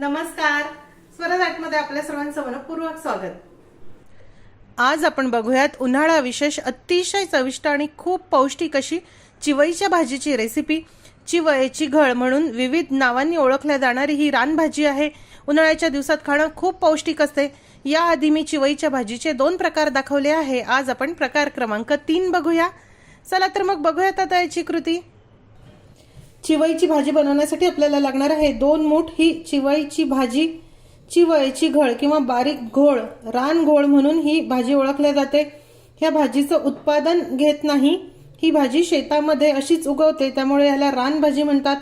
नमस्कार. स्वरदाटमध्ये आपल्या सर्वांचं मनपूर्वक स्वागत. आज आपण बघूयात उन्हाळा विशेष अतिशय चविष्ट आणि खूप पौष्टिक अशी चिवईच्या भाजीची रेसिपी चिवयाची घळ म्हणून विविध नावांनी ओळखल्या जाणारी ही रानभाजी आहे. उन्हाळ्याच्या दिवसात खाणं खूप पौष्टिक असते. याआधी मी चिवईच्या भाजीचे दोन प्रकार दाखवले आहे. आज आपण प्रकार क्रमांक तीन बघूया. चला तर मग बघूयात आता याची कृती. चिवईची भाजी बनवण्यासाठी आपल्याला लागणार आहे दोन मूठ. ही चिवईची भाजी चिवईची घळ किंवा बारीक घोळ रान घोळ म्हणून ही भाजी ओळखल्या जाते. ह्या भाजीचं उत्पादन घेत नाही. ही भाजी शेतामध्ये अशीच उगवते त्यामुळे याला रानभाजी म्हणतात.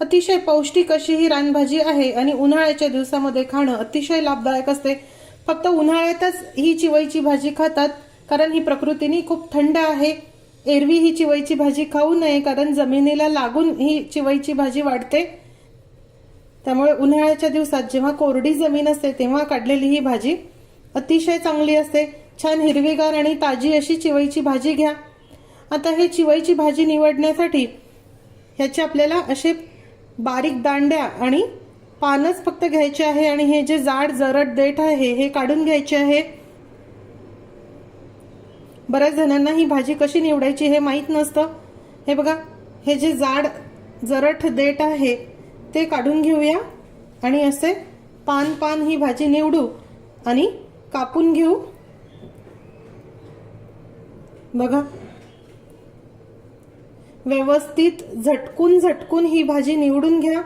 अतिशय पौष्टिक अशी ही रानभाजी आहे आणि उन्हाळ्याच्या दिवसामध्ये खाणं अतिशय लाभदायक असते. फक्त उन्हाळ्यातच ही चिवईची भाजी खातात कारण ही प्रकृतीने खूप थंड आहे. एरवी ही चिवईची भाजी खाऊ नये कारण जमिनीला लागून ही चिवईची भाजी वाढते. त्यामुळे उन्हाळ्याच्या दिवसात जेव्हा कोरडी जमीन असते तेव्हा काढलेली ही भाजी अतिशय चांगली असते. छान हिरवीगार आणि ताजी अशी चिवईची भाजी घ्या. आता हे चिवईची भाजी निवडण्यासाठी ह्याचे आपल्याला असे बारीक दांड्या आणि पानच फक्त घ्यायचे आहे आणि हे जे जाड जरट देठ आहे हे काढून घ्यायचे आहे. बऱ्याच जणांना ही भाजी कशी निवडायची हे माहीत नसतं. हे बघा हे जे जाड जरठ देठ आहे ते काढून घेऊया आणि असे पान पान ही भाजी निवडू आणि कापून घेऊ. बघा. व्यवस्थित झटकून झटकून ही भाजी निवडून घ्या.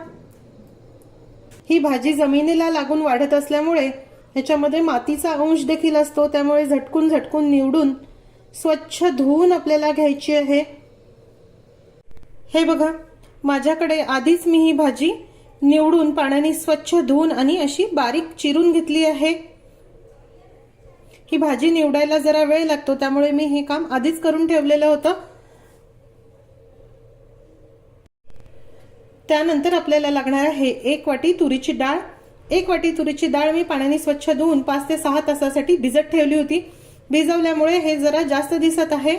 ही भाजी जमिनीला लागून वाढत असल्यामुळे ह्याच्यामध्ये मातीचा अंश देखील असतो त्यामुळे झटकून झटकून निवडून स्वच्छ धुवून आपल्याला घ्यायची आहे. हे बघा माझ्याकडे आधीच मी ही भाजी निवडून पाण्याने स्वच्छ धुवून आणि अशी बारीक चिरून घेतली आहे. ही भाजी निवडायला जरा वेळ लागतो त्यामुळे मी हे काम आधीच करून ठेवलेलं होतं. त्यानंतर आपल्याला लागणार आहे एक वाटी तुरीची डाळ. एक वाटी तुरीची डाळ मी पाण्याने स्वच्छ धुवून पाच ते सहा तासासाठी भिजत ठेवली होती. भिजवल्यामुळे हे जरा जास्त दिसत आहे.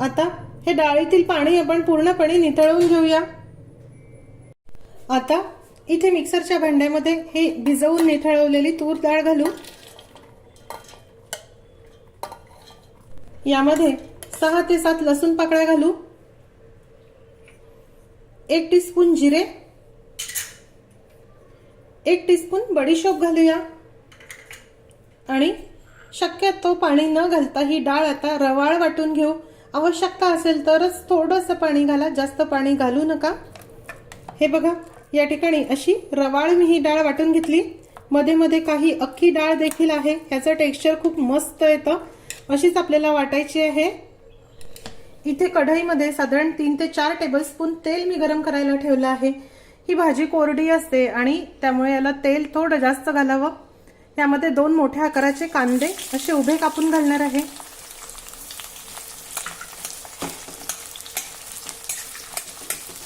आता हे डाळीतील पाणी आपण पूर्णपणे नितळवून घेऊया. आता इथे मिक्सरच्या भांड्यामध्ये हे भिजवून निथळवलेली तूर डाळ घालू यामध्ये सहा ते सात लसूण पाकळ्या घालू. एक टीस्पून जिरे. एक टीस्पून बडीशोप घालूया. आणि शक्यतो पाणी न घालता ही डाळ आता रवाळ वाटून घेऊ. आवश्यकता असेल तरच थोडंसं पाणी घाला जास्त पाणी घालू नका. हे बघा या ठिकाणी अशी रवाळ मी ही डाळ वाटून घेतली. मध्ये मध्ये काही अख्खी डाळ देखील आहे. ह्याचं टेक्स्चर खूप मस्त येतं. अशीच आपल्याला वाटायची आहे. इथे कढईमध्ये साधारण तीन ते चार टेबलस्पून तेल मी गरम करायला ठेवलं आहे. ही भाजी कोरडी असते आणि त्यामुळे याला तेल थोडं जास्त घालावं. त्यामध्ये दोन मोठ्या आकाराचे कांदे असे उभे कापून घालणार आहे.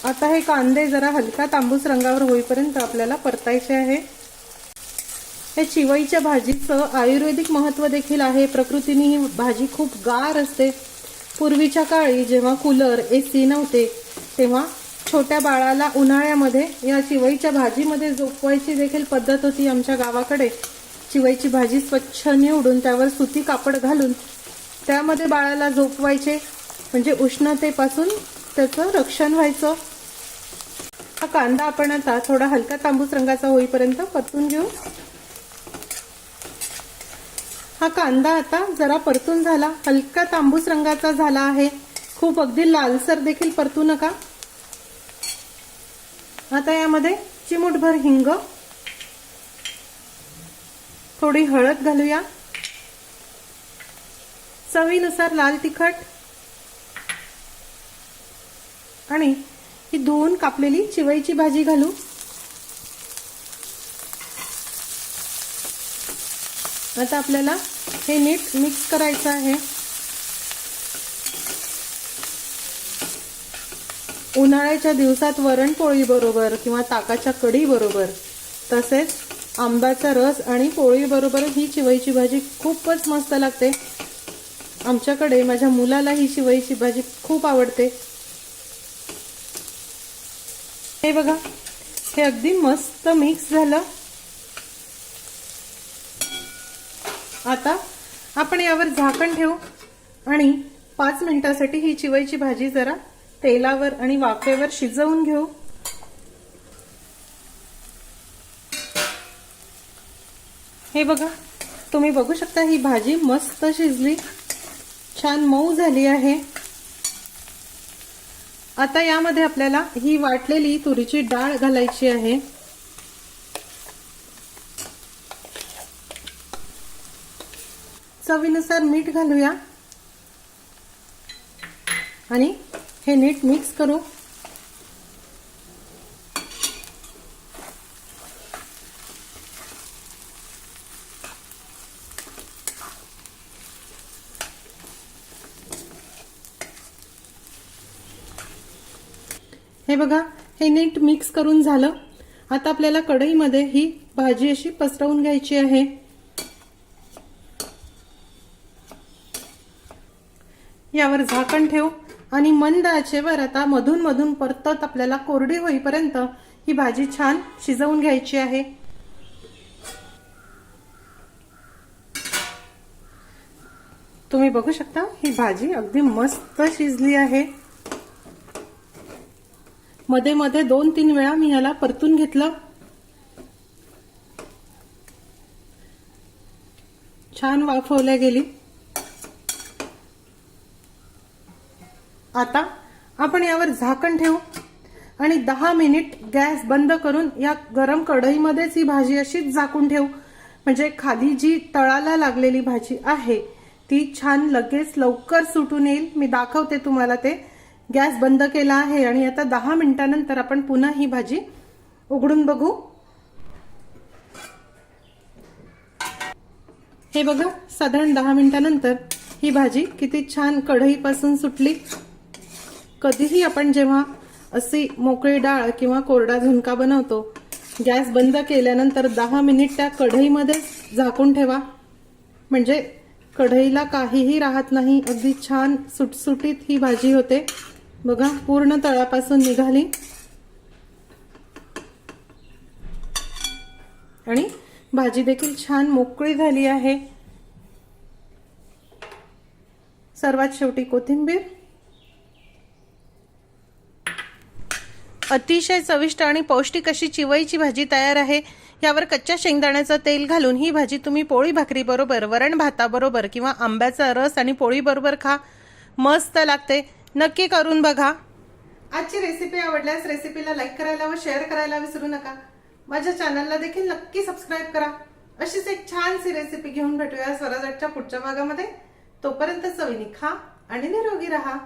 आता हे कांदे जरा हलका तांबूस रंगावर होईपर्यंत आपल्याला परतायचे आहे. हे चिवईच्या भाजीचं आयुर्वेदिक महत्त्व देखील आहे. प्रकृतीने ही भाजी खूप गार असते. पूर्वीच्या काळी जेव्हा कूलर एसी नव्हते तेव्हा छोट्या बाळाला उन्हाळ्यामध्ये या चिवईच्या भाजीमध्ये झोपवायची देखील पद्धत होती आमच्या गावाकडे. शिवायची भाजी स्वच्छ निवडून त्यावर सुती कापड घालून त्यामध्ये बाळाला झोपवायचे. म्हणजे उष्णतेपासून त्याचं रक्षण व्हायचं. हा कांदा आपण आता थोडा हलका तांबूस रंगाचा होईपर्यंत परतून घेऊ. हा कांदा आता जरा परतून झाला. हलका तांबूस रंगाचा झाला आहे. खूप अगदी लालसर देखील परतू नका. आता यामध्ये चिमूटभर हिंग थोडी हळद घालूया. चवीनुसार लाल तिखट. आणि ही धुवून कापलेली चिवईची भाजी घालू. आता आपल्याला हे नीट मिक्स करायचं आहे. उन्हाळ्याच्या दिवसात वरणपोळी बरोबर किंवा ताकाच्या कढी बरोबर तसेच आंब्याचा रस आणि पोळीबरोबर ही शिवईची भाजी खूपच मस्त लागते. आमच्याकडे माझ्या मुलाला ही शिवईची भाजी खूप आवडते. हे बघा हे अगदी मस्त मिक्स झालं. आता आपण यावर झाकण ठेवू आणि पाच मिनिटासाठी ही चिवईची भाजी जरा तेलावर आणि वाफेवर शिजवून घेऊ. हे बघा तुम्ही बघू शकता ही भाजी मस्त शिजली. छान मऊ झाली आहे. आता यामध्ये आपल्याला ही वाटलेली तुरीची डाळ घालायची आहे. चवीनुसार मीठ घालूया. आणि हे नीट मिक्स करू. हे बघा हे नीट मिक्स करून झालं. आता आपल्याला कढईमध्ये ही भाजी अशी पसरवून घ्यायची आहे. यावर झाकण ठेव. आणि मंद आचेवर आता मधून मधून परतत आपल्याला कोरडी होईपर्यंत ही भाजी छान शिजवून घ्यायची आहे. तुम्ही बघू शकता ही भाजी अगदी मस्त शिजली आहे. मध्ये मध्ये दोन तीन वेळा मी याला परतून घेतलं. छान वाफवल्या गेली. आता आपण यावर झाकण ठेवू आणि दहा मिनिट गॅस बंद करून या गरम कढईमध्येच ही भाजी अशीच झाकून ठेवू. म्हणजे खाली जी तळाला लागलेली भाजी आहे ती छान लगेच लवकर सुटून येईल. मी दाखवते तुम्हाला ते. गॅस बंद केला आहे आणि आता दहा मिनिटानंतर आपण पुन्हा ही भाजी उघडून बघू. हे बघा साधारण दहा मिनिटानंतर ही भाजी किती छान कढईपासून सुटली. कधीही आपण जेव्हा अशी मोकळी डाळ किंवा कोरडा झुणका बनवतो गॅस बंद केल्यानंतर दहा मिनिट त्या कढईमध्ये झाकून ठेवा. म्हणजे कढईला काहीही राहत नाही अगदी छान सुटसुटीत ही भाजी होते. बघा पूर्ण तळापासून निघाली. आणि भाजी देखील छान मोकळी झाली आहे. सर्वात शेवटी कोथिंबीर. अतिशय चविष्ट आणि पौष्टिक अशी चिवईची भाजी तयार आहे. यावर कच्च्या शेंगदाण्याचं तेल घालून ही भाजी तुम्ही पोळी भाकरी बरोबर वरण भाताबरोबर किंवा आंब्याचा रस आणि पोळी बरोबर खा. मस्त लागते. नक्की करून बघा. आजची रेसिपी आवडल्यास रेसिपीला लाईक करायला व शेअर करायला विसरू नका. माझ्या चॅनलला देखील नक्की सबस्क्राईब करा. अशीच एक छानशी रेसिपी घेऊन भेटूया स्वराजच्या पुढच्या भागामध्ये. तोपर्यंत चवीनी खा आणि निरोगी राहा.